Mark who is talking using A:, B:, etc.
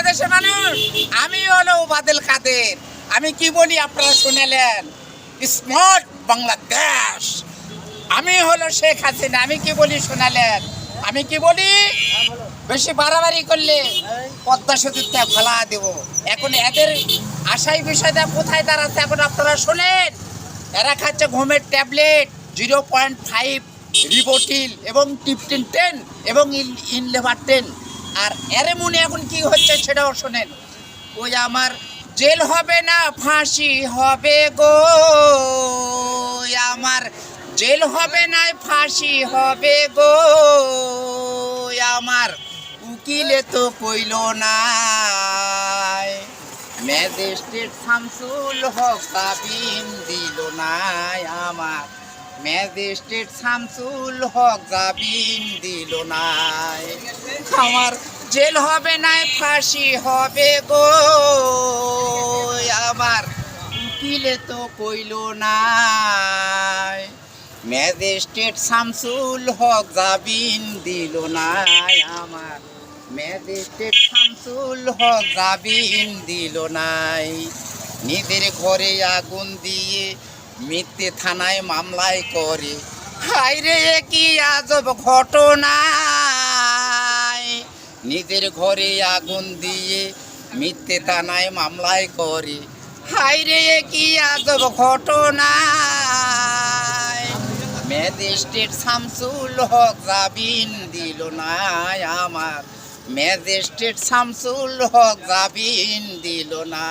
A: বাংলাদেশের মানুষ, আমি হলো বাদল কাদের। আমি কি বলি আপনারা শুনেলেন? স্মার্ট বাংলাদেশ। আমি হলো শেখ হাসিনা, আমি কি বলি শোনালেন? আমি কি বলি? বেশি বাড়াবাড়ি করলে পদ্মা সেতুতে ফেলা দেব। এখন এদের আশাই বিষয়টা কোথায় দাঁড়াচ্ছে এখন আপনারা শোনেন? এরা খাচ্ছে ঘুমের tablet, zero point five, Rivotril এবং টিপটিন টেন এবং ইন ইনলেভার টেন। আর এরে মনে এখন কি হচ্ছে সেটাও শোনেন। ওই আমার জেল হবে না, ফাঁসি হবে গো। আমার জেল হবে না, ফাঁসি হবে গো। আমার উকিলে তো কইল না ম্যাজিস্ট্রেট শামসুল হক জামিন দিল না আমার। ম্যাজিস্ট্রেট শামসুল হক জামিন দিল না আমার জেল হবে না ফাঁসি হবে গো। আমার উকিলে তো কইল না ম্যাজিস্ট্রেট শামসুল হক জামিন দিল না আমার ম্যাজিস্ট্রেট শামসুল হক জামিন দিল নাই। নিজের ঘরে আগুন দিয়ে মিথ্যে থানায় মামলায় করে। হাইরে কি আজব ঘটনা! নিজের ঘরে আগুন দিয়ে মিথ্যে থানায় মামলায় করে। হাইরে কি আজব ঘটনা? ম্যাজিস্ট্রেট শামসুল হক জাবিন দিল না আমার। ম্যাজিস্ট্রেট শামসুল হক জাবিন দিল না।